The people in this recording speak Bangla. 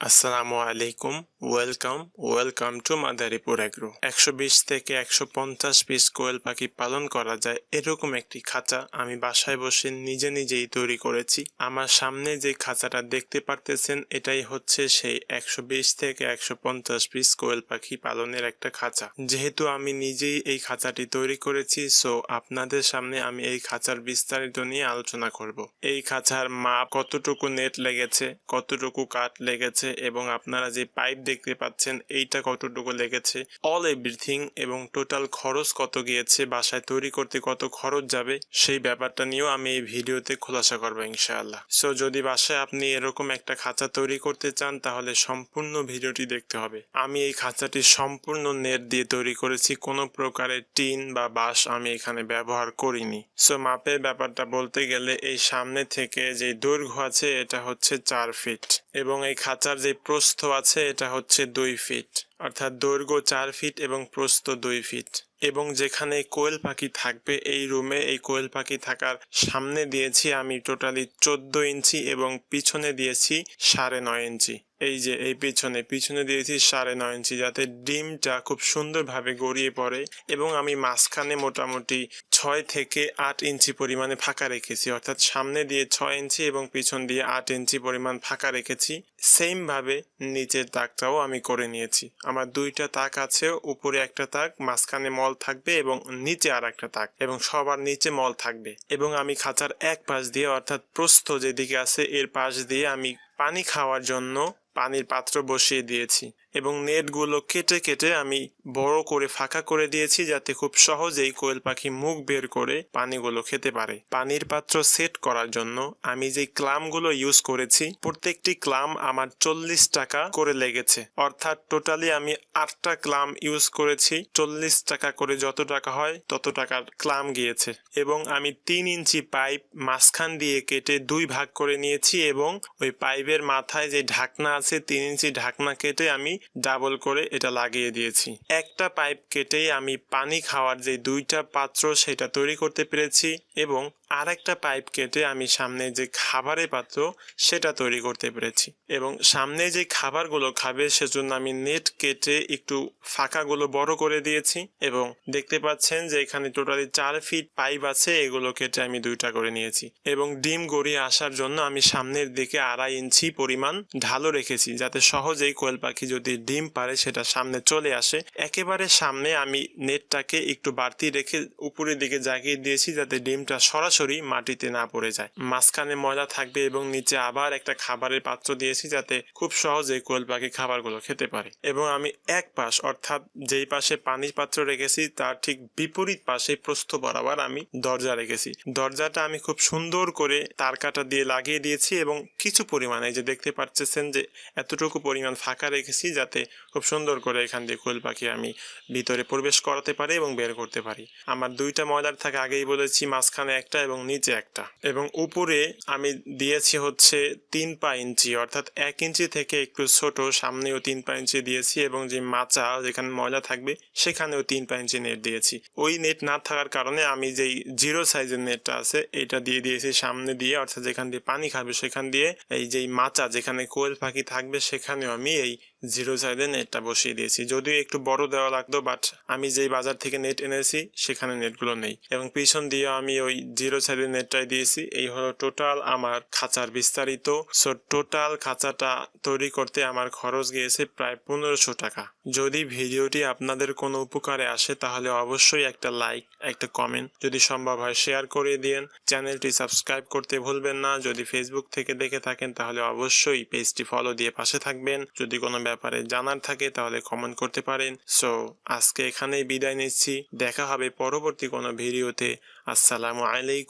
আসসালামু আলাইকুম। Welcome welcome to Madaripur agro একশো বিশ থেকে একশো পঞ্চাশ পিস কোয়েল পাখি পালন করা যায় এরকম একটি খাঁচা। আমি বাসায় বসে নিজে নিজেই তৈরি করেছি। আমার সামনে যে খাঁচাটা দেখতে পারতেছেন, এটাই হচ্ছে সেই একশো বিশ থেকে একশো পঞ্চাশ পিস কোয়েল পাখি পালনের একটা খাঁচা। যেহেতু আমি নিজেই এই খাঁচাটি তৈরি করেছি সো আপনাদের সামনে আমি এই খাঁচার বিস্তারিত নিয়ে আলোচনা করব। এই খাঁচার মাপ কতটুকু নেট লেগেছে, কতটুকু কাঠ লেগেছে, এবং আপনারা যে পাইপ দেখতে পাচ্ছেন, এইটা কতটুকু লেগেছে? অল এভরিথিং এবং টোটাল খরচ কত গিয়েছে, বাসায় তৈরি করতে কত খরচ যাবে, সেই ব্যাপারটা নিয়েও আমি এই ভিডিওতে খোলাসা করব ইনশাআল্লাহ। সো যদি বাসায় আপনি এরকম একটা খাঁচা তৈরি করতে চান, তাহলে সম্পূর্ণ ভিডিওটি দেখতে হবে। আমি এই খাঁচাটি সম্পূর্ণ নেট দিয়ে তৈরি করেছি, কোনো প্রকারের টিন বা বাঁশ আমি এখানে ব্যবহার করিনি। সো মাপের ব্যাপারটা বলতে গেলে, এই সামনে থেকে যে দৈর্ঘ্য আছে, এটা হচ্ছে চার ফিট এবং এই খাঁচার যে প্রস্থ আছে, এটা দুই ফিট, অর্থাৎ দৈর্ঘ্য চার ফিট এবং প্রস্থ দুই ফিট। এবং যেখানে কোয়েল পাখি থাকবে, এই রুমে এই কোয়েল পাখি থাকার সামনে দিয়েছি আমি টোটালি চোদ্দ ইঞ্চি এবং পিছনে দিয়েছি সাড়ে নয় ইঞ্চি। এই যে, এই পিছনে পিছনে দিয়েছি সাড়ে নয় ইঞ্চি যাতে ডিমটা খুব সুন্দরভাবে গড়িয়ে পড়ে এবং আমি মাঝখানে মোটামুটি ছয় থেকে আট ইঞ্চি পরিমাণে ফাঁকা রেখেছি। অর্থাৎ সামনে দিয়ে ছয় ইঞ্চি এবং পিছন দিয়ে আট ইঞ্চি পরিমাণ ফাঁকা রেখেছি। সেম ভাবে নিচের তাকটাও আমি করে নিয়েছি। আমার দুইটা তাক আছে, উপরে একটা তাক, মাঝখানে মল থাকবে এবং নিচে আর একটা তাক এবং সবার নিচে মল থাকবে এবং আমি খাঁচার এক পাশ দিয়ে, অর্থাৎ প্রস্থ যেদিকে আছে, এর পাশ দিয়ে আমি পানি খাওয়ার জন্য পানির পাত্র বসিয়ে দিয়েছি। এবং নেটগুলো কেটে কেটে আমি বড় করে ফাঁকা করে দিয়েছি যাতে খুব সহজেই কোয়েল পাখি মুখ বের করে পানিগুলো খেতে পারে। পানির পাত্র সেট করার জন্য আমি যে ক্লামগুলো ইউজ করেছি, প্রত্যেকটি ক্লাম আমার চল্লিশ টাকা করে লেগেছে। অর্থাৎ টোটালি আমি আটটা ক্লাম ইউজ করেছি, চল্লিশ টাকা করে যত টাকা হয় তত টাকার ক্লাম গিয়েছে। এবং আমি তিন ইঞ্চি পাইপ মাঝখান দিয়ে কেটে দুই ভাগ করে নিয়েছি এবং ওই পাইপের মাথায় যে ঢাকনা আছে, তিন ইঞ্চি ঢাকনা কেটে আমি ডাবল করে এটা লাগিয়ে দিয়েছি। একটা পাইপ কেটেই আমি পানি খাওয়ার যে দুইটা পাত্র সেটা তৈরি করতে পেরেছি এবং আর একটা পাইপ কেটে আমি সামনে যে খাবারের পাত্র, সেটা তৈরি করতে পেরেছি। এবং সামনে যে খাবারগুলো খাবে, সেজন্য আমি নেট কেটে একটু ফাঁকাগুলো বড় করে দিয়েছি এবং দেখতে পাচ্ছেন যে এখানে টোটালি চার ফিট পাইপ আছে, এগুলো কেটে আমি দুইটা করে নিয়েছি। এবং ডিম গড়িয়ে আসার জন্য আমি সামনের দিকে আড়াই ইঞ্চি পরিমাণ ঢালো রেখেছি, যাতে সহজেই কোয়েল পাখি যদি ডিম পারে সেটা সামনে চলে আসে। একেবারে সামনে আমি নেটটাকে একটু বাড়তি রেখে উপরের দিকে জাগিয়ে দিয়েছি, যাতে ডিমটা সরাসরি মাটিতে না পড়ে যায়। মাঝখানে ময়লা থাকবে এবং নিচে আবার একটা খাবারের পাত্র দিয়েছি যাতে খুব সহজে কোয়েল পাখি খাবারগুলো খেতে পারে। এবং আমি এক পাশ, অর্থাৎ যেই পাশে পানির পাত্র রেখেছি, তার ঠিক বিপরীত পাশে প্রস্থ বরাবর আমি দরজা রেখেছি। দরজাটা আমি খুব সুন্দর করে তার কাটা দিয়ে লাগিয়ে দিয়েছি এবং কিছু পরিমাণে যে দেখতে পাচ্ছেন যে এতটুকু পরিমাণ ফাঁকা রেখেছি যাতে খুব সুন্দর করে এখান দিয়ে কোয়েল পাখি আমি ভিতরে প্রবেশ করাতে পারি এবং বের করতে পারি। আমার দুইটা ময়লার থাকে আগেই বলেছি, মাঝখানে একটা এবং নিচে একটা। এবং উপরে আমি দিয়েছি হচ্ছে তিন পা ইঞ্চি, অর্থাৎ এক ইঞ্চি থেকে একটু ছোট, সামনেও তিন পা ইঞ্চি দিয়েছি এবং যে মাচা যেখানে ময়লা থাকবে, সেখানেও তিন পা ইঞ্চি নেট দিয়েছি। ওই নেট না থাকার কারণে আমি যেই জিরো সাইজের নেটটা আছে, এটা দিয়ে দিয়েছি সামনে দিয়ে, অর্থাৎ যেখান দিয়ে পানি খাবে সেখান দিয়ে এই যেই মাচা যেখানে কোয়েল পাখি থাকবে, সেখানেও আমি এই জিরো সাইজের নেটটা বসিয়ে দিয়েছি। যদিও একটু বড় দেওয়া লাগতো বাট আমি যেই বাজার থেকে নেট এনেছি, সেখানে নেটগুলো নেই। এবং পিছন দিয়ে আমি ওই জিরো সাইজের নেটটাই দিয়েছি। এই হলো টোটাল আমার খাঁচার বিস্তারিত। সো টোটাল খাঁচাটা তৈরি করতে আমার খরচ গিয়েছে প্রায় পনেরোশো টাকা। যদি ভিডিওটি আপনাদের কোনো উপকারে আসে, তাহলে অবশ্যই একটা লাইক, একটা কমেন্ট যদি সম্ভব হয়, শেয়ার করে দিন চ্যানেলটি সাবস্ক্রাইব করতে ভুলবেন না। যদি ফেসবুক থেকে দেখে থাকেন, তাহলে অবশ্যই পেজটি ফলো দিয়ে পাশে থাকবেন। যদি কোনো ব্যাপারে জানার থাকে, তাহলে কমেন্ট করতে পারেন। সো আজকে এখানেই বিদায় নিচ্ছি। দেখা হবে পরবর্তী কোনো ভিডিওতে। আসসালামু আলাইকুম।